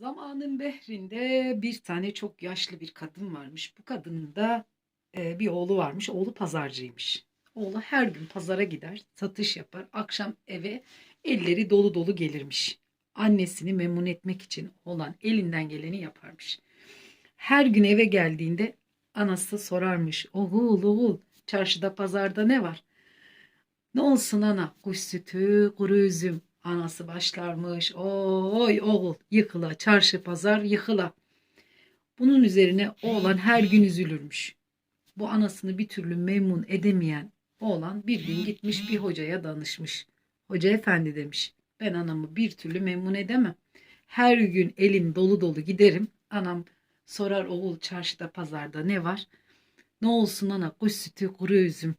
Zamanın behrinde bir tane çok yaşlı bir kadın varmış. Bu kadının da e, bir oğlu varmış. Oğlu pazarcıymış. Oğlu her gün pazara gider, satış yapar. Akşam eve elleri dolu dolu gelirmiş. Annesini memnun etmek için olan elinden geleni yaparmış. Her gün eve geldiğinde anası sorarmış. Oğul oğul çarşıda pazarda ne var? Ne olsun ana? Kuş sütü, kuru üzüm. Anası başlarmış. Oy oğul yıkıla, çarşı pazar yıkıla. Bunun üzerine oğlan her gün üzülürmüş. Bu anasını bir türlü memnun edemeyen oğlan bir gün gitmiş bir hocaya danışmış. Hoca efendi demiş. Ben anamı bir türlü memnun edemem. Her gün elim dolu dolu giderim. Anam sorar oğul çarşıda pazarda ne var? Ne olsun ana kuş sütü kuru üzüm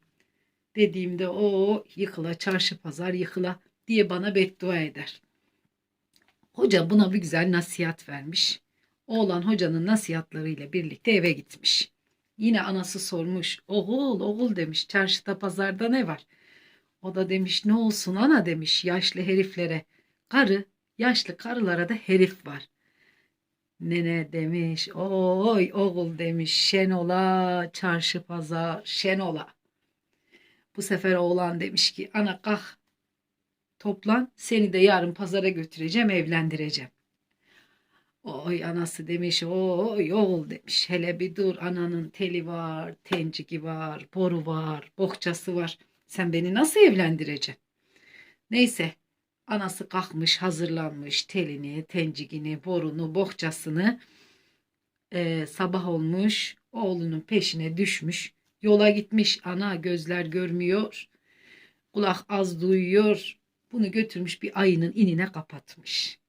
dediğimde o yıkıla çarşı pazar yıkıla diye bana beddua eder. Hoca buna bir güzel nasihat vermiş. Oğlan hocanın nasihatlarıyla birlikte eve gitmiş. Yine anası sormuş. Oğul oğul demiş çarşıda pazarda ne var? O da demiş ne olsun ana demiş yaşlı heriflere. Karı yaşlı karılara da herif var. Nene demiş oy oğul demiş şenola çarşı pazar şenola. Bu sefer oğlan demiş ki ana kalk toplan seni de yarın pazara götüreceğim evlendireceğim. Oy anası demiş oy oğul demiş hele bir dur ananın teli var tenciki var boru var bohçası var sen beni nasıl evlendireceksin? Neyse anası kalkmış hazırlanmış telini tencikini borunu bohçasını Ee, sabah olmuş oğlunun peşine düşmüş yola gitmiş ana gözler görmüyor kulak az duyuyor bunu götürmüş bir ayının inine kapatmış.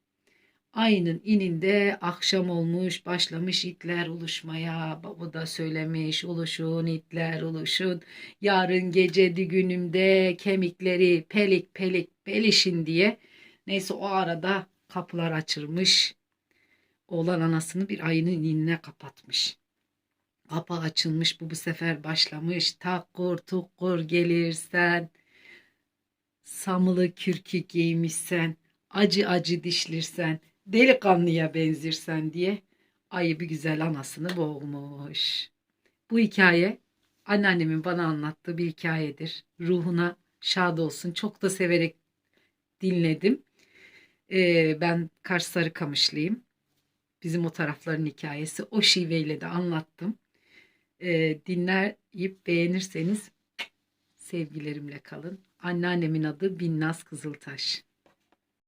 Ayının ininde akşam olmuş, başlamış itler uluşmaya. Baba da söylemiş, uluşun itler uluşun. Yarın gece günümde kemikleri pelik pelik belişin diye. Neyse o arada kapılar açılmış. Oğlan anasını bir ayının inine kapatmış. Kapı açılmış bu bu sefer başlamış. Takkur tukkur gelirsen samılı kürkü giymişsen, acı acı dişlirsen, delikanlıya benzirsen diye ayı bir güzel anasını boğmuş. Bu hikaye anneannemin bana anlattığı bir hikayedir. Ruhuna şad olsun. Çok da severek dinledim. Ee, ben Kars Sarıkamışlıyım. Bizim o tarafların hikayesi. O şiveyle de anlattım. Ee, dinleyip beğenirseniz sevgilerimle kalın. Anneannemin adı Binnaz Kızıltaş.